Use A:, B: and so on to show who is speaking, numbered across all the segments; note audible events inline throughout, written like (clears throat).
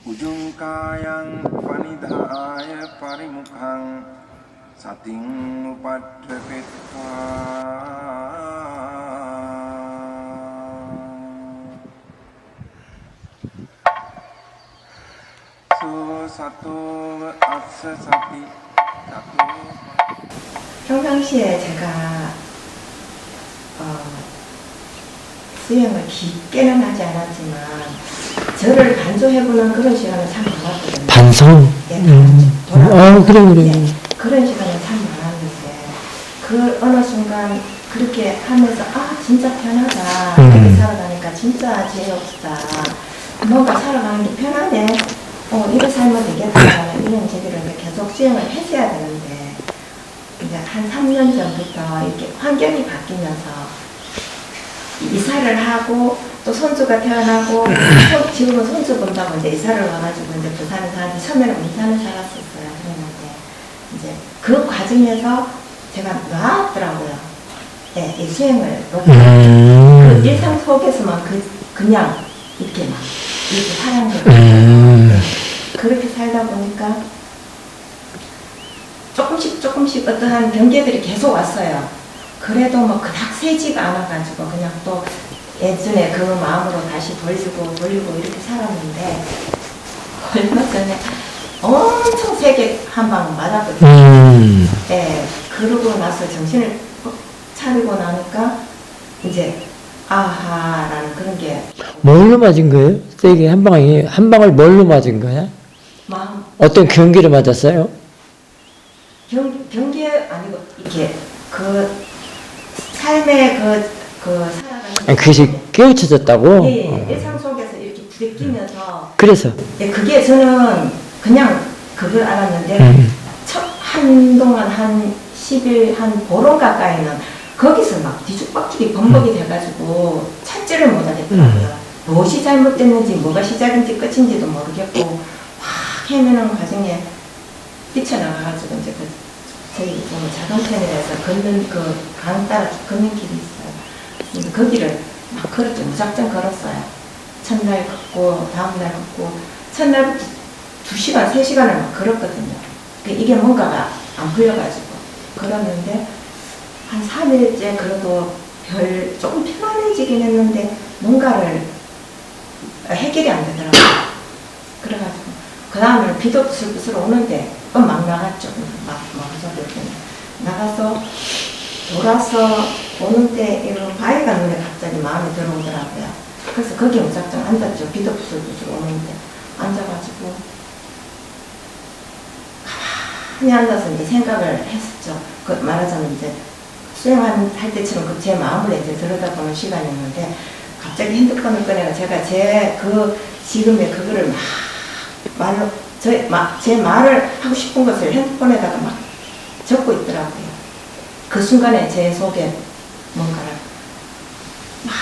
A: ujung kayang panidhaya parimukhang sating upadhepetva So sato atsa sati sato
B: 평상시에 제가 어, 수행을 깊게는 하지 않았지만 저를 반조해보는 그런 시간을 참 많았거든요.
C: 반성?
B: 예,
C: 음.
B: 아,
C: 그래, 그래.
B: 예, 그런 시간이 참 많았는데 그 어느 순간 그렇게 하면서 아 진짜 편하다
C: 음.
B: 이렇게 살아가니까 진짜 죄 없다 뭔가 살아가는 게 편하네 어 이래 살면 되겠다 이런 이제 계속 수행을 했어야 되는데 이제 한 3년 전부터 이렇게 환경이 바뀌면서 이사를 하고 또 손주가 태어나고 손- 지금은 손주 본다고 이제 이사를 와가지고 이제 부산에 사는데 처음에는 부산에 살았었어요. 그랬는데 이제 그 과정에서 제가 놔왔더라고요. 네, 이 수행을 놓고 그
C: 음.
B: 일상 속에서만 그 그냥 이렇게 막 이렇게 사는 거예요.
C: 음.
B: 네, 그렇게 살다 보니까 조금씩 조금씩 어떠한 경계들이 계속 왔어요. 그래도 뭐 그닥 세지가 않아가지고 그냥 또 예전에 그 마음으로 다시 돌리고 돌리고 이렇게 살았는데 얼마 전에 엄청 세게 한 방 맞았거든요.
C: 음.
B: 예, 그러고 나서 정신을 꼭 차리고 나니까 이제 아하라는 그런 게
C: 뭘로 맞은 거예요? 세게 한 방에, 한 방을 뭘로 맞은 거야?
B: 마음
C: 어떤 경기를 맞았어요?
B: 경, 경계 아니고 이렇게 그 삶의 그, 그살
C: 아니, 그것이 깨우쳐졌다고?
B: 예, 예,
C: 어.
B: 일상 속에서 이렇게 부대끼면서
C: 그래서.
B: 예, 그게 저는 그냥 그걸 알았는데
C: 음.
B: 첫 한동안 한 10일 한 보름 가까이는 거기서 막 뒤죽박죽이 번복이 돼가지고 찾지를 못하겠더라고요. 무엇이 잘못됐는지 뭐가 시작인지 끝인지도 모르겠고 막 헤매는 과정에 뛰쳐나가가지고 이제 그 저희 좀 작은 편이라서 걷는 그 강 따라 걷는 길이 있어요. 거기를 막 걸었죠. 무작정 걸었어요. 첫날 걷고 다음날 걷고 첫날부터 두 시간, 세 시간을 막 걸었거든요. 그 이게 뭔가가 안 풀려가지고 걸었는데 한 3일째 그래도 별 조금 편안해지긴 했는데 뭔가를 해결이 안 되더라고요. 그래가지고 그 다음에 비도 부슬부슬 오는데 또막 나갔죠. 막, 막. 나가서 돌아서 오는데 이런 바위가 눈에 갑자기 마음에 들어오더라고요. 그래서 거기 무작정 앉았죠. 비도 부슬부슬 오는데 앉아가지고 가만히 앉아서 이제 생각을 했었죠. 그 말하자면 이제 수행할 때처럼 그 제 마음을 이제 들여다보는 시간이었는데 갑자기 핸드폰을 꺼내가 제가 제 그 지금의 그거를 막 말로 제, 마, 제 말을 하고 싶은 것을 핸드폰에다가 막 적고 있더라고요. 그 순간에 제 속에 뭔가를 막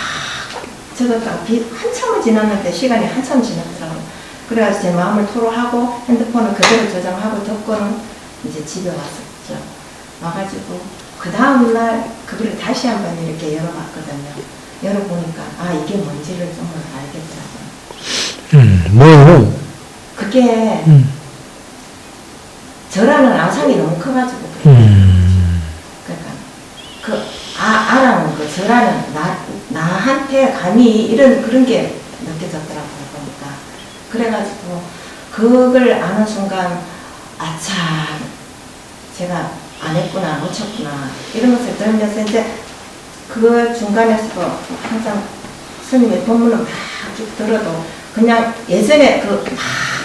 B: 적었다가 비, 한참을 지났는데 시간이 한참 지났더라고요. 그래가지고 제 마음을 토로하고 핸드폰을 그대로 저장하고 덮고는 이제 집에 왔었죠. 와가지고 그 다음날 그거를 다시 한번 이렇게 열어봤거든요. 열어보니까 아 이게 뭔지를 정말 알겠더라고요.
C: 음, 뭐요?
B: 그게
C: 음.
B: 저라는 아상이 너무 커가지고.
C: 음.
B: 그러니까 그 아, 아라는 그 저라는 나, 나한테 감히 이런 그런 게 느껴졌더라고요 보니까 그래가지고 그걸 아는 순간 아차 제가 안 했구나 놓쳤구나 이런 것을 들으면서 이제 그 중간에서도 항상 스님의 법문을 막 쭉 들어도 그냥 예전에 그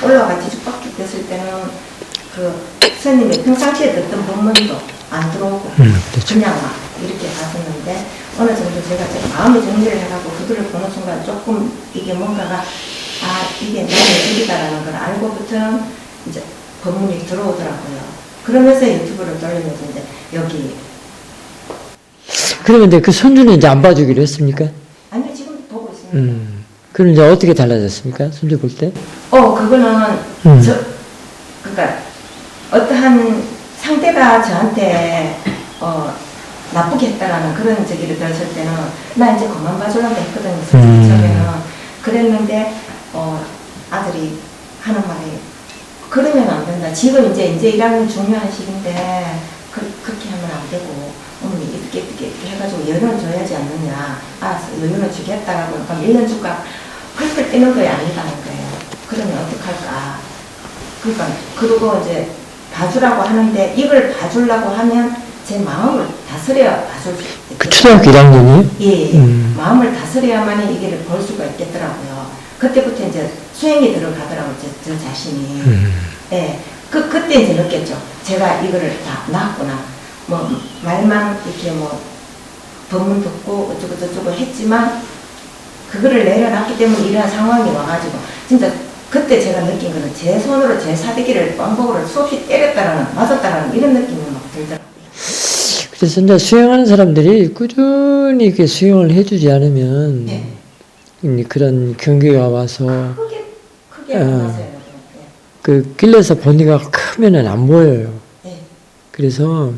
B: 막 올라가 뒤죽박죽 됐을 때는 그 스님이 평상시에 듣던 법문도 안 들어오고
C: 음, 그렇죠.
B: 그냥 막 이렇게 갔었는데 어느 정도 제가 제 마음의 정리를 해가고 그들을 보는 순간 조금 이게 뭔가가 아 이게 나의 일이다라는 걸 알고부터 이제 법문이 들어오더라고요. 그러면서 유튜브를 돌리면서 이제 여기
C: 그러면 이제 그 손주는 이제 안 봐주기로 했습니까?
B: 아니요 지금 보고 있습니다.
C: 음. 그럼 이제 어떻게 달라졌습니까? 손주 볼 때?
B: 어 그거는
C: 음.
B: 저 그러니까 어떠한 상대가 저한테 어 나쁘게 했다라는 그런 저기를 들었을 때는 나 이제 그만 봐주려고 했거든요.
C: 음.
B: 처음에는 그랬는데 어 아들이 하는 말이 그러면 안 된다. 지금 이제 이제 1학년 중요한 시기인데 그, 그렇게 하면 안 되고 어머니 이렇게 이렇게 이렇게 해가지고 여유는 줘야지 않느냐. 알았어 여유는 주겠다라고 그럼 1년 줄까? 그렇게 뛰는 거에 아니다는 거예요. 그러면 어떡할까? 그러니까 그리고 이제 봐주라고 하는데 이걸 봐주려고 하면 제 마음을 수 있겠죠.
C: 그 초등학교 1학년이요?
B: 예, 예.
C: 음.
B: 마음을 다스려야만 이게 볼 수가 있겠더라고요. 그때부터 이제 수행이 들어가더라고요, 저, 저 자신이.
C: 음.
B: 예. 그, 그때 이제 느꼈죠. 제가 이거를 다 놨구나. 뭐, 말만 이렇게 뭐, 법문 듣고 어쩌고 저쩌고 했지만, 그거를 내려놨기 때문에 이러한 상황이 와가지고, 진짜 그때 제가 느낀 거는 제 손으로 제 사대기를 왕복으로 수없이 때렸다라는, 맞았다라는 이런 느낌이.
C: 그래서 이제 수행하는 사람들이 꾸준히 이렇게 수행을 해주지 않으면
B: 네.
C: 이 그런 경계가 와서
B: 크게, 크게
C: 어. 그 길에서 본의가 크면은 안 보여요.
B: 예. 예.
C: 그래서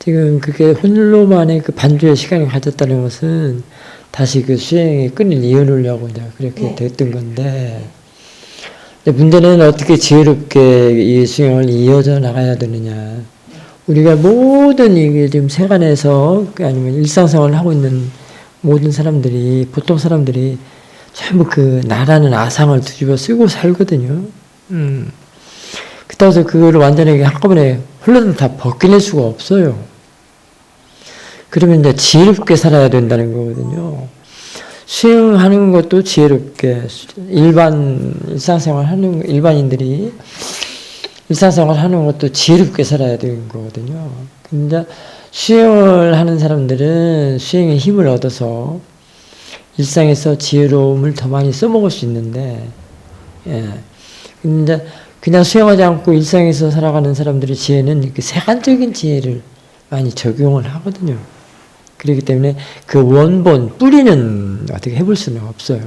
C: 지금 그게 홀로만의 그 반주의 시간을 가졌다는 것은 다시 그 수행의 끈을 이어놓으려고 이제 그렇게
B: 네.
C: 됐던 건데 근데 문제는 어떻게 지혜롭게 이 수행을 이어져 나가야 되느냐. 우리가 모든 이게 지금 세간에서 그 아니면 일상생활을 하고 있는 모든 사람들이 보통 사람들이 전부 그 나라는 아상을 뒤집어 쓰고 살거든요. 음. 그렇다고 해서 그거를 완전히 한꺼번에 흘러서 다 벗겨낼 수가 없어요. 그러면 이제 지혜롭게 살아야 된다는 거거든요. 수행하는 것도 지혜롭게 일반 일상생활 하는 일반인들이 일상생활 하는 것도 지혜롭게 살아야 되는 거거든요. 근데 수행을 하는 사람들은 수행의 힘을 얻어서 일상에서 지혜로움을 더 많이 써먹을 수 있는데, 예. 근데 그냥 수행하지 않고 일상에서 살아가는 사람들의 지혜는 이렇게 세간적인 지혜를 많이 적용을 하거든요. 그렇기 때문에 그 원본, 뿌리는 어떻게 해볼 수는 없어요.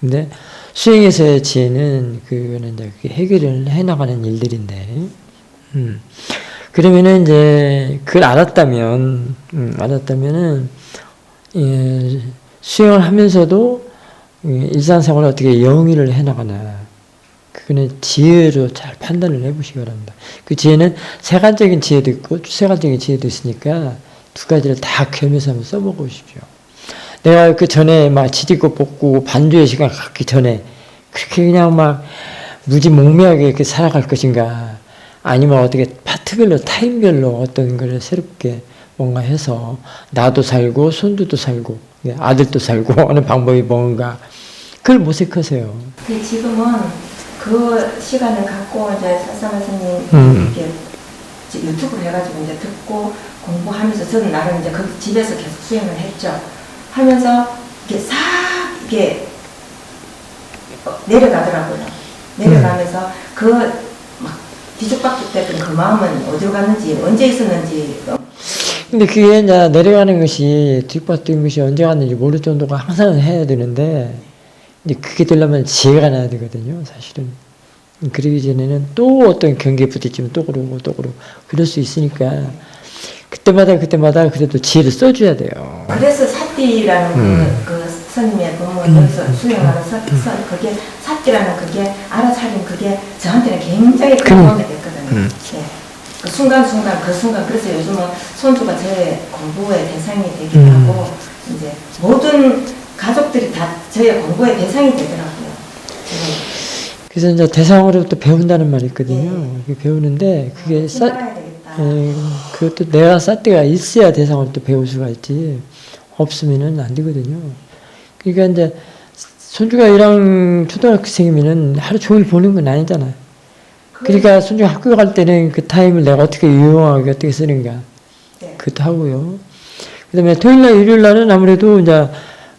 C: 근데 수행에서의 지혜는 그거는 이제 해결을 해나가는 일들인데, 음. 그러면은 이제 그걸 알았다면, 음, 알았다면은, 예, 수행을 하면서도 예, 일상생활을 어떻게 영위를 해나가나. 그거는 지혜로 잘 판단을 해보시기 바랍니다. 그 지혜는 세간적인 지혜도 있고 추세간적인 지혜도 있으니까 두 가지를 다 겸해서 한번 써보십시오. 내가 그 전에 막 지디고 뽑고 반주의 시간 갖기 전에 그렇게 그냥 막 무지 몽매하게 이렇게 살아갈 것인가 아니면 어떻게 파트별로 타임별로 어떤 걸 새롭게 뭔가 해서 나도 살고 손주도 살고 예, 아들도 살고 (laughs) 하는 방법이 뭔가 그걸 모색하세요.
B: 근데 지금은 그 시간을 갖고 이제 사사마 스님
C: 음.
B: 유튜브를 해가지고 이제 듣고 공부하면서 저는 나름 이제 그 집에서 계속 수행을 했죠. 하면서 이렇게 싹 이렇게 어, 내려가더라고요. 내려가면서 그막 뒤죽박죽 됐던 그 마음은 어디로 갔는지 언제 있었는지 어,
C: 근데 그게 이제 내려가는 것이 뒷받뜬 것이 언제 갔는지 모를 정도가 항상 해야 되는데 이제 그게 되려면 지혜가 나야 되거든요, 사실은. 그러기 전에는 또 어떤 경계에 부딪히면 또 그러고 또 그러고 그럴 수 있으니까 그때마다 그때마다 그래도 지혜를 써줘야 돼요.
B: 그래서 사띠라는
C: 음.
B: 그, 그 스님의 법문 여기서 수행하는 사, 사, 그게 사띠라는 그게 알아차림 그게 저한테는 굉장히 큰
C: 음.
B: 도움이 됐거든요.
C: 음.
B: 예. 그 순간순간 그 순간 그래서 요즘은 손주가 저의 공부의 대상이 되기도
C: 음.
B: 하고 이제 모든 가족들이 다 저의 공부의 대상이 되더라고요. 지금
C: 그래서 이제 대상으로부터 배운다는 말이 있거든요.
B: 예.
C: 배우는데 그게 싸,
B: 알아야 되겠다.
C: 예, 그것도 내가 쌀때가 있어야 또 배울 수가 있지 없으면은 안 되거든요. 그러니까 이제 손주가 1학 초등학생이면은 하루 종일 보는 건 아니잖아. 그러니까 손주가 학교 갈 때는 그 타임을 내가 어떻게 유용하게 어떻게 쓰는가
B: 네.
C: 그것도 하고요. 그 다음에 토요일 날 일요일 날은 아무래도 이제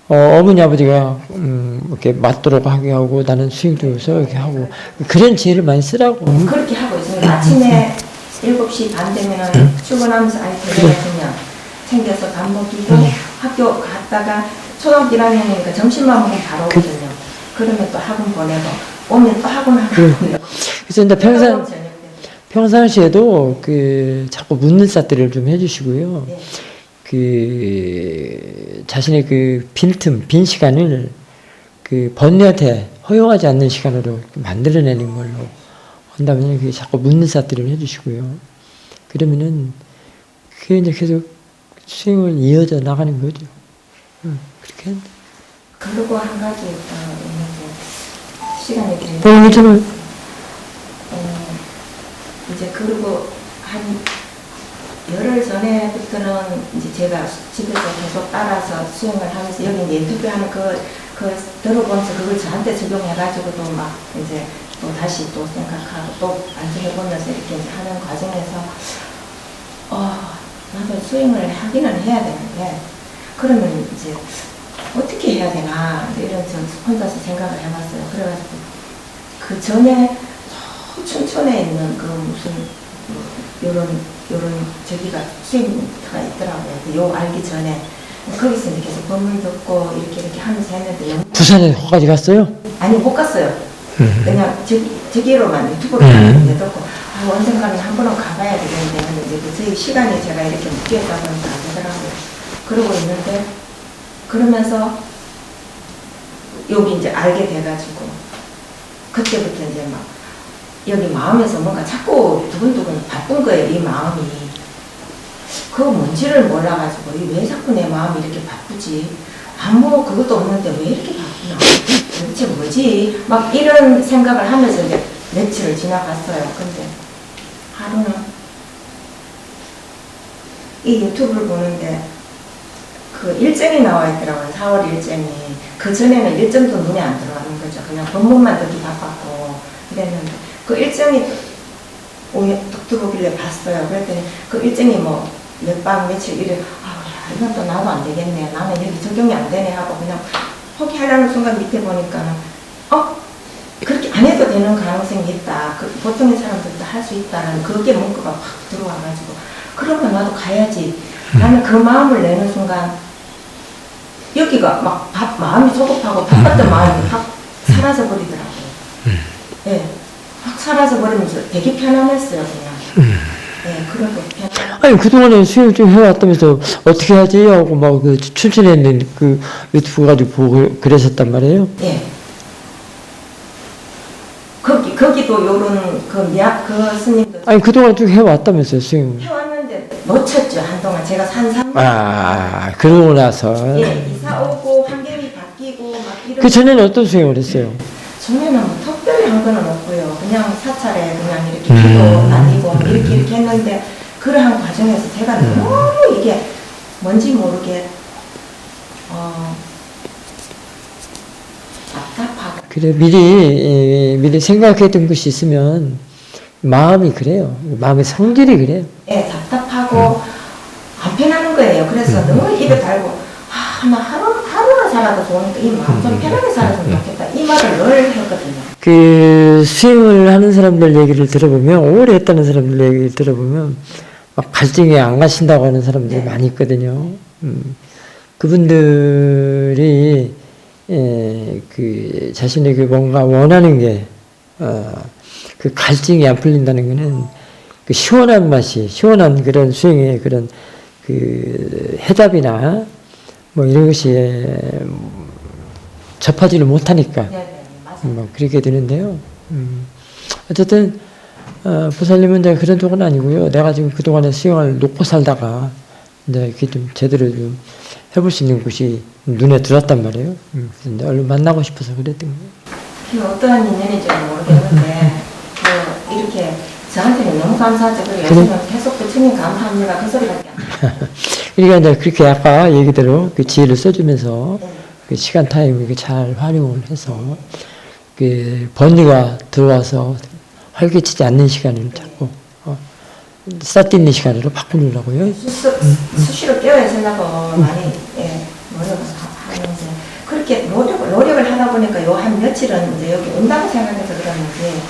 C: 어, 어머니 아버지가 음, 이렇게 맞도록 하게 하고 나는 수행 중에서 이렇게 하고 그런 지혜를 많이 쓰라고.
B: 그렇게 하고 있습니다. 아침에 7시 반 되면은 출근하면서 아니 되겠냐 챙겨서 밥 먹이고 학교 갔다가 초등학교 1학년이니까 점심만 먹으면 바로 오거든요. 그러면 또 학원 보내고 오면 또 학원 하고
C: 그래. 그래서 이제 평상. 평상시에도 그 자꾸 묻는 사들을 좀 해주시고요.
B: 네.
C: 그 자신의 그 빈틈, 빈 시간을 그 번뇌한테 허용하지 않는 시간으로 만들어내는 걸로 한다면 그 자꾸 묻는 사들을 해주시고요. 그러면은 그게 이제 계속 수행을 이어져 나가는 거죠. 응, 그렇게 한다.
B: 그리고 한 가지 더 있는데 시간이 되면
C: 어, 괜찮아요.
B: 어, 이제 그리고 한 열흘 전에부터는 이제 제가 집에서 계속 따라서 수행을 하면서 여기 이제 인터뷰하는 그, 그 들어보면서 그걸 저한테 적용해가지고도 막 이제 또 다시 또 생각하고 또 반성해보면서 이렇게 이제 하는 과정에서 어, 나도 수행을 하기는 해야 되는데 그러면 이제 어떻게 해야 되나 이런 저 혼자서 생각을 해봤어요. 그래가지고 그 전에 저 춘천에 있는 그 무슨 뭐 요런 요런 저기가 수행터가 있더라고요. 그요 알기 전에 거기서 이제 계속 법문 듣고 이렇게 이렇게 하면서 했는데 영-
C: 부산에 거기까지 갔어요?
B: 아니 못 갔어요. 그냥 저기 저기로만 유튜브로
C: 음.
B: 듣고 아, 언젠가는 한 번은 가봐야 되겠는데 이제 그 시간이 제가 이렇게 묶여있다 보니까 안 되더라고요. 그러고 있는데 그러면서 여기 이제 알게 돼가지고 그때부터 이제 막 여기 마음에서 뭔가 자꾸 두근두근 바쁜 거예요 이 마음이. 그 뭔지를 몰라가지고 이왜 자꾸 내 마음이 이렇게 바쁘지? 아무 그것도 없는데 왜 이렇게 바쁘나? 도대체 뭐지? 막 이런 생각을 하면서 이제 며칠을 지나갔어요. 근데 하루는 이 유튜브를 보는데 그 일정이 나와 있더라고요. 4월 일정이. 그 전에는 일정도 눈에 안 들어가는 거죠. 그냥 본문만 듣기 바빴고 그랬는데 그 일정이 뚝 들어오길래 봤어요. 그랬더니 그 일정이 뭐몇밤 며칠 이래 아 야, 이건 또 나도 안 되겠네. 나는 여기 적용이 안 되네 하고 그냥 포기하려는 순간 밑에 보니까는 어? 안 해도 되는 가능성이 있다. 그 보통의 사람들도 할 수 있다는 그게 문구가 확 들어와가지고 그러면 나도 가야지. 나는 그 마음을 내는 순간 여기가 막 바- 마음이 소급하고 바빴던 마음이 확 사라져 버리더라고요. 예, 확 사라져 버리면서 되게 편안했어요 그냥. 예, 편안.
C: 아니 그동안에 수행을 좀 해왔다면서 어떻게 하지 하고 막그 춘천에 있는 그 유튜브 가지고 보고 그러셨단 말이에요.
B: 예. 거 기 거기도 요런 그 미약 그 스님도
C: 아니 그동안 쭉 해왔다면서요 수행.
B: 해왔는데 놓쳤죠 한동안 제가 산 삼.
C: 아 그러고 나서
B: 예, 이사 오고 환경이 바뀌고 막 이런.
C: 그 전에는 어떤 수행을 했어요?
B: 전에는 뭐 특별히 한 거는 없고요. 그냥 사찰에 그냥 이렇게
C: 음.
B: 기도 다니고 뭐 이렇게 이렇게 했는데 그러한 과정에서 제가
C: 음.
B: 너무 이게 뭔지 모르게 어 답답하고
C: 그래 미리 예, 미리 생각했던 것이 있으면 마음이 그래요. 마음의 성질이 그래요.
B: 예, 답답하고 안 편하는 거예요. 그래서
C: 음.
B: 너무 입에 달고 아, 나 하루 하루나 살아도 좋으니까 이 마음
C: 음.
B: 좀 편하게 살았으면 좋겠다. 이 말을 늘 했거든요.
C: 그 수행을 하는 사람들 얘기를 들어보면 오래 했다는 사람들 얘기를 들어보면 막 갈증에 안 가신다고 하는 사람들이
B: 네.
C: 많이 있거든요. 음, 그분들이 에, 그 자신에게 뭔가 원하는 게 어, 그 갈증이 안 풀린다는 것은 그 시원한 맛이 시원한 그런 수행의 그런 그 해답이나 뭐 이런 것이 음, 접하지를 못하니까
B: 네, 네, 맞아요.
C: 뭐 그렇게 되는데요. 음. 어쨌든 어, 보살님은 이제 그런 쪽은 아니고요. 내가 지금 그동안에 수영을 놓고 살다가 이제 이렇게 좀 제대로 좀 해볼 수 있는 곳이 눈에 들었단 말이에요. 음. 그래서 이제 얼른 만나고 싶어서 그랬던 거예요.
B: 그 어떠한 인연인지 모르겠는데 그 이렇게 저한테는 너무 감사하죠. 그리고
C: 그래?
B: 요즘은 계속 부처님 감사합니다. 그 소리밖에 안 나요. (laughs)
C: 그러니까 이제 그렇게 아까 얘기대로 그 지혜를 써주면서
B: 네.
C: 그 시간 타임 이렇게 잘 활용을 해서 그 번뇌가 들어와서 활기치지 않는 시간을 자꾸 어, 싹뛰는 시간으로 바꾸려고요.
B: 수수, 수시로 깨어야 되려고 많이 예, 하는데 그렇게 노력을, 노력을 하다 보니까 요 한 며칠은 이제 여기 온다고 생각해서 그러는지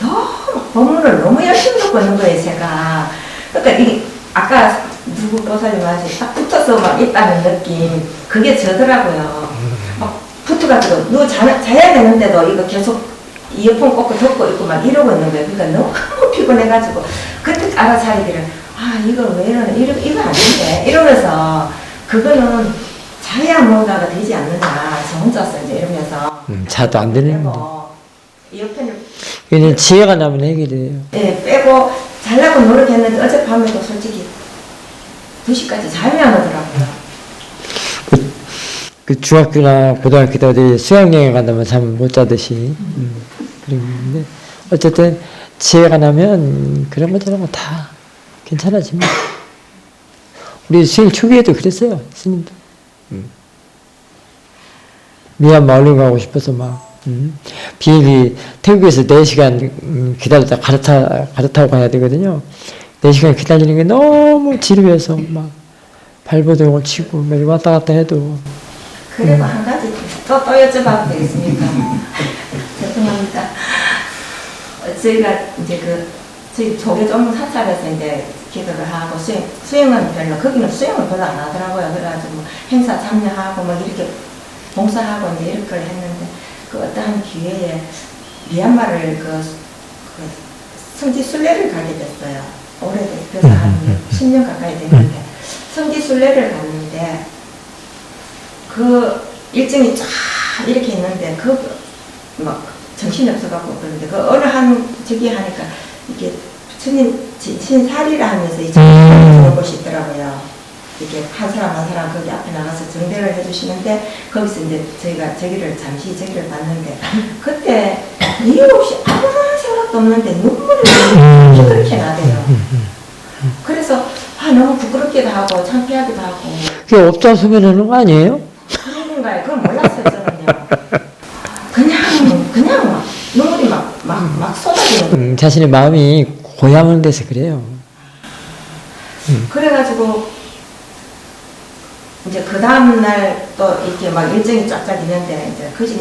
B: 너무 법문을 너무 열심히 있는 거예요 제가. 그러니까 이 아까 누구 보살님 말하지 딱 붙어서 막 있다는 느낌 그게 저더라고요. 막 붙어가지고 누워 자, 자야 되는데도 이거 계속 이어폰 꽂고 듣고 있고 막 이러고 있는 거예요. 그러니까 너무 피곤해가지고 그때 알아차리기를 아 이거 왜 이러나 이러, 이거 아닌데 이러면서 그거는 자야 뭔가가 되지 않느냐. 저 혼자서 이제 이러면서
C: 음, 자도 안 되는데.
B: 빼고 옆에는
C: 그냥 지혜가 나면 해결돼요.
B: 예, 빼고 잘라고 노력했는데 어젯밤에도 솔직히 2시까지 잠이 안 오더라고요.
C: 그, 그 중학교나 고등학교 때 어디 수학여행 간다면 잠 못 자듯이. 음, 그런 데 어쨌든 지혜가 나면 그런 거 저런 거 다 괜찮아집니다. 우리 수행 초기에도 그랬어요, 스님도. 음. 미얀마 얼른 가고 싶어서 막, 음. 비행기 태국에서 4시간 음, 기다렸다 갈아타, 갈아타고 가야 되거든요. 4시간 기다리는 게 너무 지루해서 막 발버둥을 치고 막 왔다 갔다 해도
B: 그리고 한 가지 또, 또 여쭤봐도 되겠습니까? (laughs) 죄송합니다. 어, 저희가 이제 그, 저희 조계 전문 사찰에서 이제 기도를 하고 수행, 수행은 별로, 거기는 수행을 별로 안 하더라고요. 그래가지고 뭐 행사 참여하고 막 이렇게 봉사하고 이제 이렇게 했는데 그 어떠한 기회에 미얀마를 그, 그 성지 순례를 가게 됐어요. 오래돼서 한 10년 가까이 됐는데 성지 순례를 갔는데 그 일정이 쫙 이렇게 있는데 그 막 정신이 없어갖고 그런데 그 어느 한 저기 하니까 이게 부처님 진신살이라 하면서 이제
C: 음.
B: 그런 곳이 있더라고요. 이렇게 한 사람 한 사람 거기 앞에 나가서 정대를 해주시는데 거기서 이제 저희가 저기를 잠시 저기를 봤는데 그때 이유 없이 아무런 생각도 없는데 눈물이 그렇게 나대요. 그래서 아 너무 부끄럽기도 하고 창피하기도 하고
C: 그게 업자 소멸하는 거 아니에요?
B: 그런가요? 그건 몰랐어요 저는요. 그냥 막 눈물이 막 막 막 쏟아지는.
C: 음, 자신의 마음이 고향을 돼서 그래요.
B: 그래가지고 이제 그 다음 날 또 이렇게 막 일정이 쫙쫙 있는데 이제 그집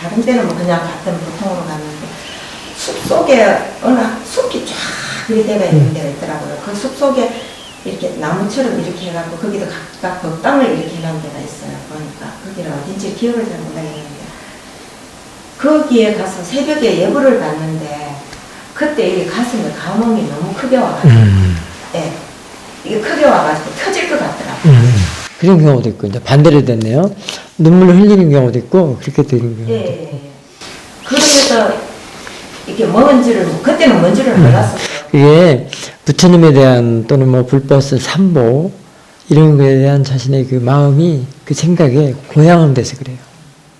B: 다른 때는 뭐 그냥 같은 보통으로 갔는데 숲 속에 어느 숲이 쫙 그리 되가 있는 데가 있더라고요. 그 숲 속에 이렇게 나무처럼 이렇게 해갖고 거기도 각각 법당을 이렇게 해놓은 데가 있어요. 보니까 거기를 어딘지 기억을 잘 못하겠는데 거기에 가서 새벽에 예불을 받는데 그때 이 가슴에 감흥이 너무 크게 와가지고
C: 음,
B: 예. 이게 크게 와가지고 터질 것 같더라고요.
C: 음. 그런 경우도 있고 이제 반대로 됐네요. 눈물을 흘리는 경우도 있고 그렇게 되는 경우도
B: 예,
C: 있고.
B: 예, 예. 그래서 이게 뭔지를, 그때는 뭔지를 몰랐었어요.
C: 이게 부처님에 대한 또는 뭐 불법스 삼보 이런 거에 대한 자신의 그 마음이 그 생각에 고향은 돼서 그래요.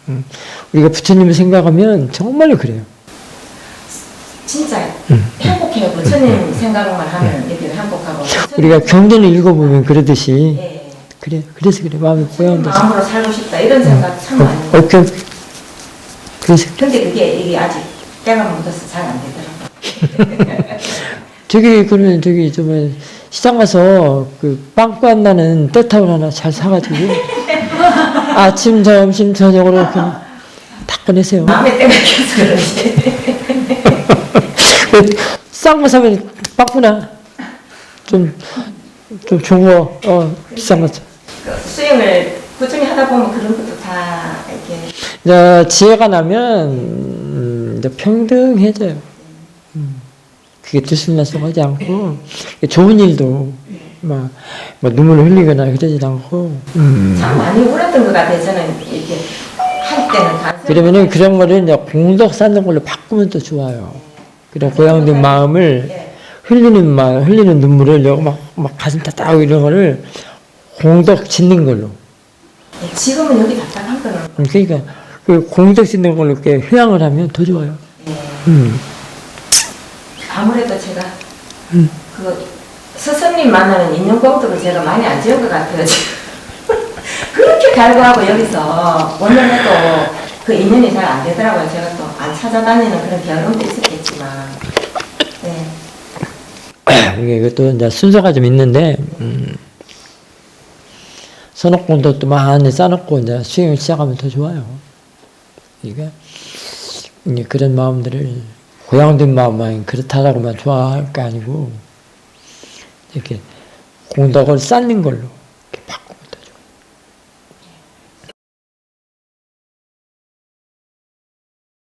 C: 음. 우리가 부처님을 생각하면 정말로 그래요.
B: 진짜
C: 음.
B: 행복해요. 부처님 생각만 하면 이렇게 행복하고.
C: 우리가 경전을 읽어보면 그러듯이
B: 예, 예.
C: 그래 그래서 그래 마음이 돼서
B: 마음으로 살고 싶다. 이런 생각 참 많이.
C: 어, 오케이 그래서
B: 근데 그게 이게 아직 때가 묻어서 잘 안 되더라고요. (laughs)
C: 저기 그러면 저기 좀 시장 가서 그 빵꾸 나는 때타올 하나 잘 사가지고 아침 점심 저녁으로 이렇게 다 꺼내세요.
B: 마음에 때가 껴서 그런지.
C: 싼 거 사면 빵꾸나 좀, 좀 좋은 거, 어, 비싼 거.
B: 수행을 꾸준히 하다 보면 그런 것도 다 이렇게
C: 이제 지혜가 나면, 음, 이제 평등해져요. 음, 그게 들쑥날쑥하지 않고, 좋은 일도, 막, 뭐 눈물을 흘리거나 그러지 않고, 음.
B: 참 많이 울었던 것 같아요. 저는 이렇게 할 때는 단순히
C: 그러면은 그런 거를 이제 공덕 쌓는 걸로 바꾸면 또 좋아요. 그런 고향된 마음을
B: 예.
C: 흘리는 마 흘리는 눈물을 막, 막 가슴 따뜻하고 이런 거를 공덕 짓는 걸로.
B: 예, 지금은 여기 답답한 거는
C: 음, 그러니까 그 공덕 짓는 걸로 이렇게 회양을 하면 더 좋아요.
B: 예,
C: 음.
B: 아무래도 제가
C: 음.
B: 그 스승님 만나는 인연 공덕을 제가 많이 안 지은 것 같아요. (laughs) 그렇게 갈구하고 여기서 원년에도 그 인연이 잘 안 되더라고요. 제가 또 안 찾아다니는 그런 게으름도 있었겠지만. 네. (clears throat)
C: 이것도 이제 순서가 좀 있는데 음. 선옥공덕도 많이 쌓아놓고 이제 수행을 시작하면 더 좋아요. 이게 이게 그런 마음들을 고향된 마음만 그렇다라고만 좋아할 게 아니고 이렇게 공덕을 쌓는 걸로